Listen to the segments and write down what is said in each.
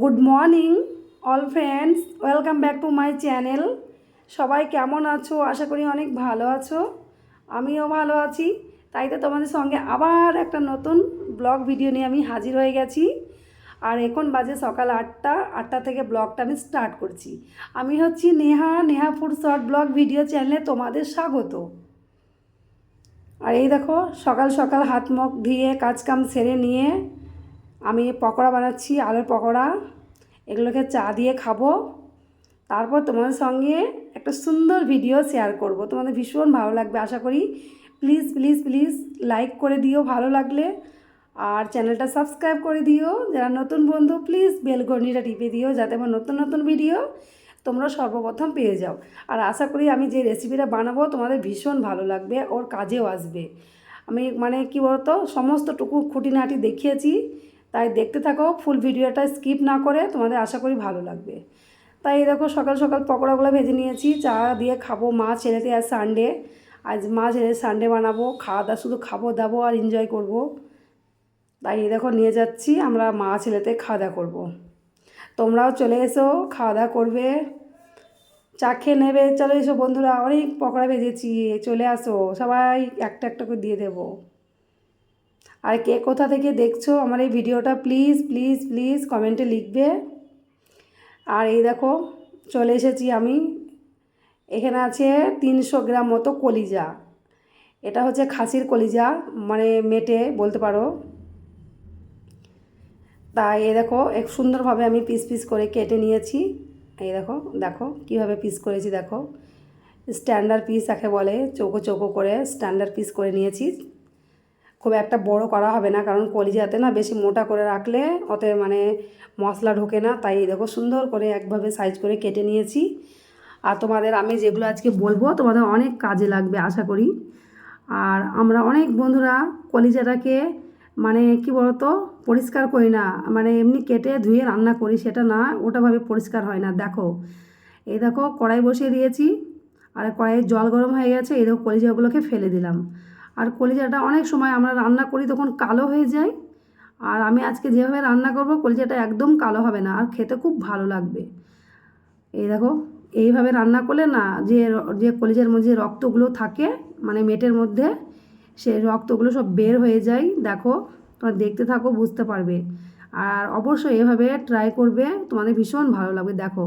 Good morning all friends welcome back to my channel সবাই কেমন আছো? আশা করি অনেক ভালো আছো। আমিও ভালো আছি। তাই তো তোমাদের সঙ্গে আবার একটা নতুন ব্লগ ভিডিও নিয়ে আমি হাজির হয়ে গেছি। আর এখন বাজে সকাল আটটা। আটটা থেকে ব্লগটা আমি স্টার্ট করছি। আমি হচ্ছি Neha Neha food short blog video চ্যানেলে তোমাদের স্বাগত। আর এই দেখো, সকাল সকাল হাত মুখ ধুয়ে, কাজ কাম সেরে নিয়ে আমি পকোড়া বানাচ্ছি, আলুর পকোড়া। এগুলোকে চা দিয়ে খাব। তারপর তোমাদের সঙ্গে একটা সুন্দর ভিডিও শেয়ার করব। তোমাদের ভীষণ ভালো লাগবে, আশা করি। প্লিজ প্লিজ প্লিজ লাইক করে দিও ভালো লাগলে। আর চ্যানেলটা সাবস্ক্রাইব করে দিও। যারা নতুন বন্ধু প্লিজ বেলঘর্নিটা টিপে দিও যাতে আমার নতুন নতুন ভিডিও তোমরা সর্বপ্রথম পেয়ে যাও। আর আশা করি আমি যে রেসিপিটা বানাবো, তোমাদের ভীষণ ভালো লাগবে, ওর কাজেও আসবে। আমি মানে কি বলতো সমস্ত টুকু খুঁটিনাটি দেখিয়েছি। তাই দেখতে থাকো ফুল ভিডিওটা স্কিপ না করে তোমাদের আশা করি ভালো লাগবে। তাই এই দেখো সকাল সকাল পকোড়াগুলো ভেজে নিয়েছি, চা দিয়ে খাব মা ছেলেতে আর সানডে আজ মা ছেলে সানডে বানাবো, খাওয়া দাওয়া শুধু খাব, দাবো আর এনজয় করব। তাই এই দেখো নিয়ে যাচ্ছি, আমরা মা ছেলেতে খাওয়া দাওয়া করব। তোমরাও চলে এসো, খাওয়া দাওয়া করবে। চা খেয়ে নেবে, চলে এসো বন্ধুরা, অনেক পকোড়া ভেজেছি, চলে আসো, সবাই একটা একটা করে দিয়ে দেবো। আর কে কোথা থেকে দেখছ আমার এই ভিডিওটা, প্লিজ প্লিজ প্লিজ কমেন্টে লিখবে। আর এই দেখো, চলে এসেছি আমি। এখানে আছে তিনশো গ্রাম মতো কলিজা। এটা হচ্ছে খাসির কলিজা মানে মেটে বলতে পারো। তাই এই দেখো, এক সুন্দরভাবে আমি পিস পিস করে কেটে নিয়েছি। এই দেখো দেখো কীভাবে পিস করেছি, দেখো। স্ট্যান্ডার্ড পিস একে বলে চৌকো চৌকো করে স্ট্যান্ডার্ড পিস করে নিয়েছি। খুব একটা বড় করা হবে না, কারণ কলিজাতে না বেশি মোটা করে রাখলে ওতে মানে মশলা ঢোকে না, তাই দেখো সুন্দর করে একভাবে সাইজ করে কেটে নিয়েছি। আর তোমাদের আমি যেগুলো আজকে বলব তোমাদের অনেক কাজে লাগবে, আশা করি। আর আমরা অনেক বন্ধুরা কলিজাটাকে মানে কি বলতো, পরিষ্কার করি না মানে এমনি কেটে ধুয়ে রান্না করি, সেটা না, ওটাভাবে পরিষ্কার হয় না, দেখো। এই দেখো কড়াই বসিয়ে দিয়েছি, আর কড়াইয়ে জল গরম হয়ে গেছে, এই দেখো কলিজাগুলোকে ফেলে দিলাম। আর কলিজাটা অনেক সময় আমরা রান্না করি তখন কালো হয়ে যায়। আর আমি আজকে যেভাবে রান্না করব, কলিজাটা একদম কালো হবে না, আর খেতে খুব ভালো লাগবে। এই দেখো, এইভাবে রান্না করলে না, যে যে কলিজার মধ্যে রক্তগুলো থাকে মানে মেটের মধ্যে সেই রক্তগুলো সব বের হয়ে যায়। দেখো, তোমরা দেখতে থাকো, বুঝতে পারবে। আর অবশ্যই এভাবে ট্রাই করবে, তোমাদের ভীষণ ভালো লাগবে। দেখো,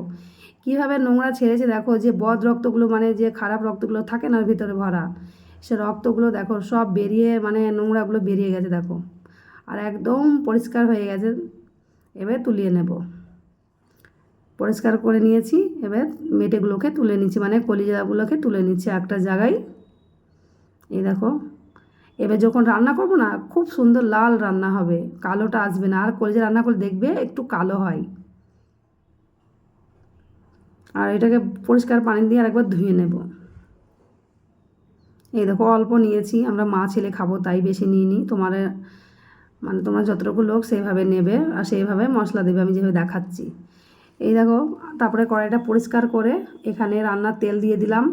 কীভাবে নোংরা ছেড়েছে, দেখো, যে বদ রক্তগুলো মানে যে খারাপ রক্তগুলো থাকে না ভিতরে ভরা। সে রক্তগুলো দেখো সব বেরিয়ে মানে নোংরাগুলো বেরিয়ে গেছে দেখো। আর একদম পরিষ্কার হয়ে গেছে। এবার তুলিয়ে নেব। পরিষ্কার করে নিয়েছি। এবার মেটেগুলোকে তুলে নিচ্ছি। মানে কলিজাগুলোকে তুলে নিচ্ছি একটা জায়গায়। এই দেখো। এবার যখন রান্না করব না, খুব সুন্দর লাল রান্না হবে। কালোটা আসবে না। আর কলিজা রান্না করে দেখবে একটু কালো হয়। আর এটাকে পরিষ্কার পানি দিয়ে আরেকবার ধুয়ে নেব। এই দেখো, অল্প নিয়েছি, আমরা মা ছেলে খাব, তাই বেশি নিয়ে নিই তোমার মানে তোমরা যতটুকু লোক সেইভাবে নেবে আর সেইভাবে মশলা দেবে, আমি যেভাবে দেখাচ্ছি। এই দেখো, তারপরে কড়াইটা পরিষ্কার করে এখানে রান্নার তেল দিয়ে দিলাম।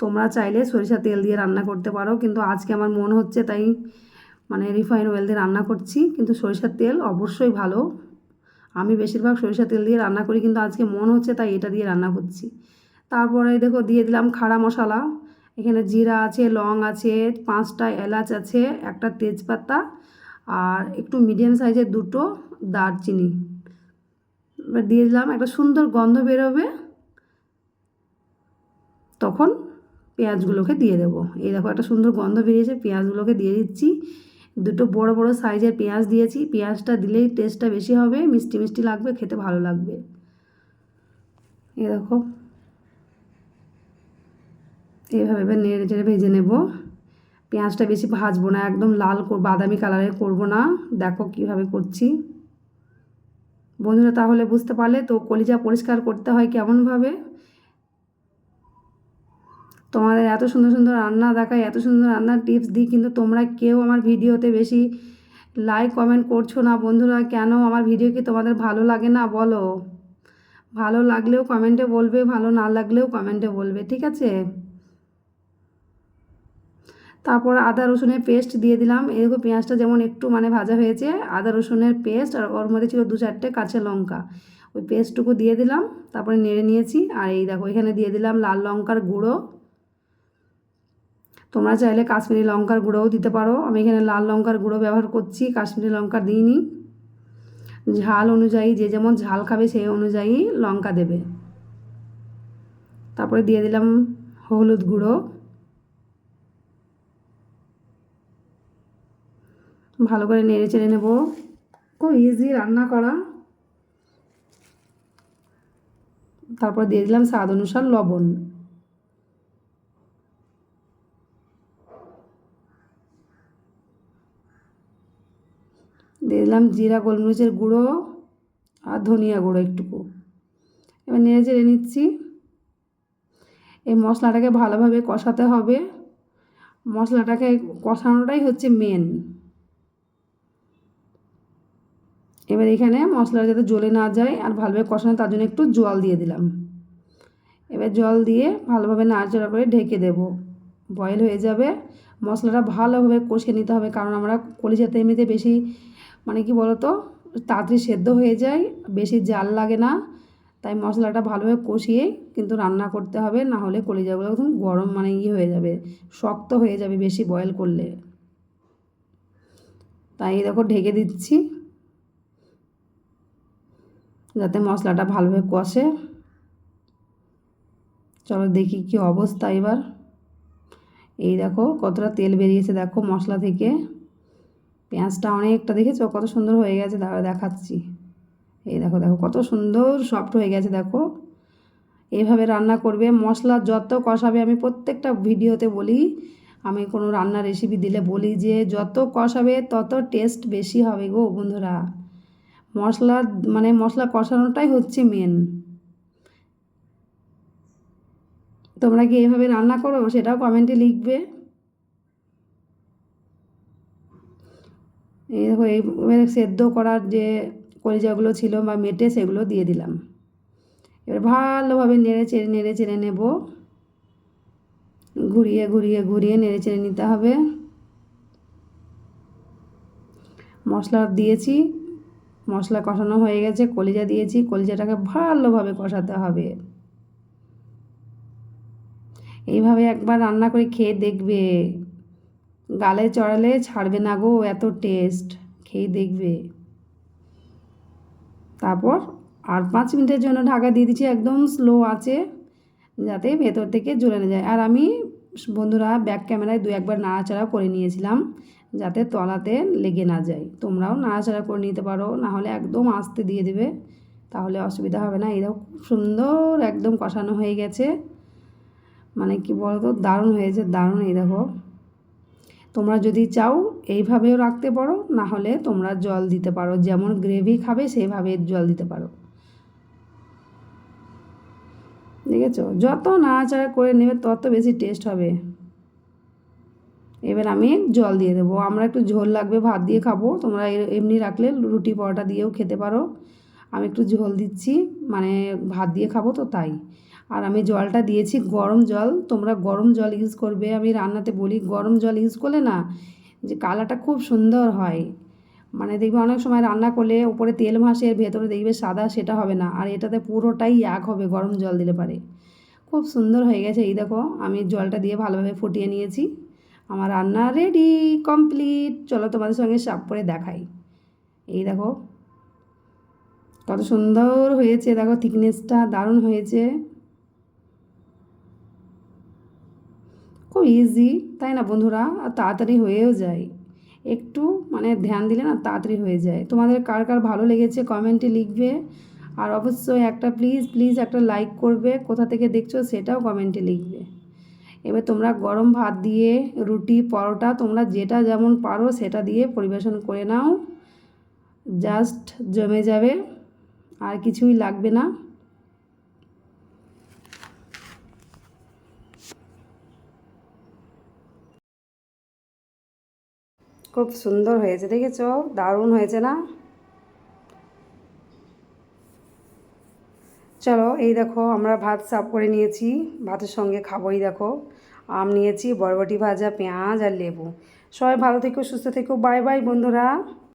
তোমরা চাইলে সরিষা তেল দিয়ে রান্না করতে পারো, কিন্তু আজকে আমার মন হচ্ছে তাই মানে রিফাইন অয়েল দিয়ে রান্না করছি, কিন্তু সরিষার তেল অবশ্যই ভালো। আমি বেশিরভাগ সরিষা তেল দিয়ে রান্না করি, কিন্তু আজকে মন হচ্ছে তাই এটা দিয়ে রান্না করছি। তারপরে দেখো, দিয়ে দিলাম খাড়া মশলা। এখানে জিরা আছে, লং আছে, পাঁচটা এলাচ আছে, একটা তেজপাতা আর একটু মিডিয়াম সাইজের দুটো দারচিনি। এবার দিয়ে দিলাম, একটা সুন্দর গন্ধ বেরোবে, তখন পেঁয়াজগুলোকে দিয়ে দেবো। এই দেখো, একটা সুন্দর গন্ধ বেরিয়েছে, পেঁয়াজগুলোকে দিয়ে দিচ্ছি। দুটো বড় বড় সাইজের পেঁয়াজ দিয়েছি, পেঁয়াজটা দিলেই টেস্টটা বেশি হবে, মিষ্টি মিষ্টি লাগবে, খেতে ভালো লাগবে। দেখো এইভাবে এবার নেড়ে চেড়ে ভেজে নেব। পেঁয়াজটা বেশি ভাজবো না, একদম লাল বাদামি কালারের করব না। দেখো কীভাবে করছি। বন্ধুরা, তাহলে বুঝতে পারলে তো কলিজা পরিষ্কার করতে হয় কেমনভাবে? তোমাদের এত সুন্দর সুন্দর রান্না দেখায়, এত সুন্দর রান্নার টিপস দিই, কিন্তু তোমরা কেউ আমার ভিডিওতে বেশি লাইক কমেন্ট করছ না। বন্ধুরা, কেন? আমার ভিডিও কি তোমাদের ভালো লাগে না? বলো। ভালো লাগলেও কমেন্টে বলবে, ভালো না লাগলেও কমেন্টে বলবে, ঠিক আছে? তারপর আদা রসুনের পেস্ট দিয়ে দিলাম। এরকম পেঁয়াজটা যেমন একটু মানে ভাজা হয়েছে, আদা রসুনের পেস্ট আর ওর মধ্যে ছিল দু চারটে কাঁচা লঙ্কা। ওই পেস্টটুকু দিয়ে দিলাম, তারপরে নেড়ে নিয়েছি। আর এই দেখো এখানে দিয়ে দিলাম লাল লঙ্কার গুঁড়ো। তোমরা চাইলে কাশ্মীরি লঙ্কার গুঁড়োও দিতে পারো। আমি এখানে লাল লঙ্কার গুঁড়ো ব্যবহার করছি, কাশ্মীরি লঙ্কা দিইনি। ঝাল অনুযায়ী, যে যেমন ঝাল খাবে সেই অনুযায়ী লঙ্কা দেবে। তারপরে দিয়ে দিলাম হলুদ গুঁড়ো। ভালো করে নেড়ে চেড়ে নেব। খুব ইজি রান্না করা। তারপর দিয়ে দিলাম স্বাদ অনুসার লবণ। দিয়ে দিলাম জিরা, গোলমরিচের গুঁড়ো আর ধনিয়া গুঁড়ো একটুকু। এবার নেড়ে চেড়ে নিচ্ছি। এই মশলাটাকে ভালোভাবে কষাতে হবে। মশলাটাকে কষানোটাই হচ্ছে মেন এবার এখানে মশলাটা যাতে জ্বলে না যায় আর ভালোভাবে কষানো, তার জন্য একটু জল দিয়ে দিলাম। এবার জল দিয়ে ভালোভাবে নাড়াচাড়া করে ঢেকে দেব। বয়েল হয়ে যাবে। মশলাটা ভালোভাবে কষিয়ে নিতে হবে, কারণ আমরা কলিজাতে এমনিতে বেশি মানে কি বলতো, তাড়াতাড়ি সেদ্ধ হয়ে যায়, বেশি জাল লাগে না। তাই মশলাটা ভালোভাবে কষিয়ে কিন্তু রান্না করতে হবে, না হলে কলিজাগুলো একদম গরম মানে ইয়ে হয়ে যাবে, শক্ত হয়ে যাবে বেশি বয়েল করলে। তাই দেখো ঢেকে দিচ্ছি। যাতে মশলাটা ভালোভাবে কষে। চলো দেখি কি অবস্থা এবার। এই দেখো কতটা তেল বেরিয়েছে দেখো মশলা থেকে। পেঁয়াজটা অনেকটা দেখেছ? কত সুন্দর হয়ে গেছে, দাঁড়া দেখাচ্ছি। এই দেখো দেখো কত সুন্দর সফট হয়ে গেছে দেখো। এইভাবে রান্না করবে, মশলা যত কষাবে, আমি প্রত্যেকটা ভিডিওতে বলি, আমি কোনো রান্নার রেসিপি দিলে বলি যে যত কষাবে তত টেস্ট বেশি হবে গো বন্ধুরা। মশলা মানে মশলা কষানোটাই হচ্ছে মেন তোমরা কি এইভাবে রান্না করো? সেটাও কমেন্টে লিখবে। এই দেখো এইভাবে সেদ্ধ করার যে কলিজাগুলো ছিল বা মেটে সেগুলো দিয়ে দিলাম। এবার ভালোভাবে নেড়ে চেড়ে নেড়ে চেড়ে নেব। ঘুরিয়ে ঘুরিয়ে ঘুরিয়ে নেড়ে চেড়ে নিতে হবে। মশলা দিয়েছি। মশলা কষানো হয়ে গেছে, কলিজা দিয়েছি, কলিজাটাকে ভালোভাবে কষাতে হবে। এইভাবে একবার রান্না করে খেয়ে দেখবে। গালে চড়ালে ছাড়বে না গো, এত টেস্ট খেয়ে দেখবে। তারপর আর পাঁচ মিনিটের জন্য ঢাকা দিয়ে দিচ্ছি একদম স্লো আছে যাতে ভেতর থেকে জ্বলে না যায়। আর আমি বন্ধুরা ব্যাক ক্যামেরায় দু একবার নাড়াচাড়া করে নিয়েছিলাম। যাতে তলাতে লেগে না যায়। তোমরাও নাড়াচাড়া করে নিতে পারো, না হলে একদম আস্তে দিয়ে দেবে, তাহলে অসুবিধা হবে না। দেখো খুব সুন্দর একদম কষানো হয়ে গেছে। মানে কি বলতো, দারুণ হয়েছে, দারুণ এই দেখো। তোমরা যদি চাও এইভাবেও রাখতে পারো, না হলে তোমরা জল দিতে পারো। যেমন গ্রেভি খাবে, সেইভাবে জল দিতে পারো। দেখেছ? যত নাড়াচাড়া করে নেবে, তত বেশি টেস্ট হবে। এবার আমি জল দিয়ে দেবো। আমরা একটু ঝোল লাগবে, ভাত দিয়ে খাব। তোমরা এমনি রাখলে রুটি পরোটা দিয়েও খেতে পারো। আমি একটু ঝোল দিচ্ছি মানে ভাত দিয়ে খাব তো তাই। আর আমি জলটা দিয়েছি, গরম জল। তোমরা গরম জল ইউজ করবে। আমি রান্নাতে বলি, গরম জল ইউজ করলে না, যে কালারটা খুব সুন্দর হয়। মানে দেখবে অনেক সময় রান্না করলে ওপরে তেল ভাসে এর ভেতরে দেখবে সাদা, সেটা হবে না। আর এটাতে পুরোটাই এক হবে, গরম জল দিলে পারে। খুব সুন্দর হয়ে গেছে, এই দেখো। আমি জলটা দিয়ে ভালোভাবে ফুটিয়ে নিয়েছি। আমার রান্না রেডি কমপ্লিট চলো তোমাদের সঙ্গে সাপ করে দেখাই। এই দেখো, কত সুন্দর হয়েছে। দেখো থিকনেসটা দারুণ হয়েছে। খুব ইজি তাই না বন্ধুরা? আর তাড়াতাড়ি হয়েও যায়। একটু মানে ধ্যান দিলে না তাড়াতাড়ি হয়ে যায়। তোমাদের কার কার ভালো লেগেছে কমেন্টে লিখবে। আর অবশ্যই একটা প্লিজ প্লিজ একটা লাইক করবে। কোথা থেকে দেখছ সেটাও কমেন্টে লিখবে। এবার তোমরা গরম ভাত দিয়ে রুটি, পরোটা, তোমরা যেটা যেমন পারো সেটা দিয়ে পরিবেশন করে নাও। জাস্ট জমে যাবে, আর কিছুই লাগবে না। খুব সুন্দর হয়েছে, দেখেছ? দারুণ হয়েছে না? চলো, এই দেখো, আমরা ভাত সাফ করে নিয়েছি। ভাতের সঙ্গে খাবোই দেখো। আম নিয়েছি, বরবটি ভাজা, পেঁয়াজ আর লেবু। সবাই ভালো থেকো, সুস্থ থেকো। বাই বাই, বন্ধুরা।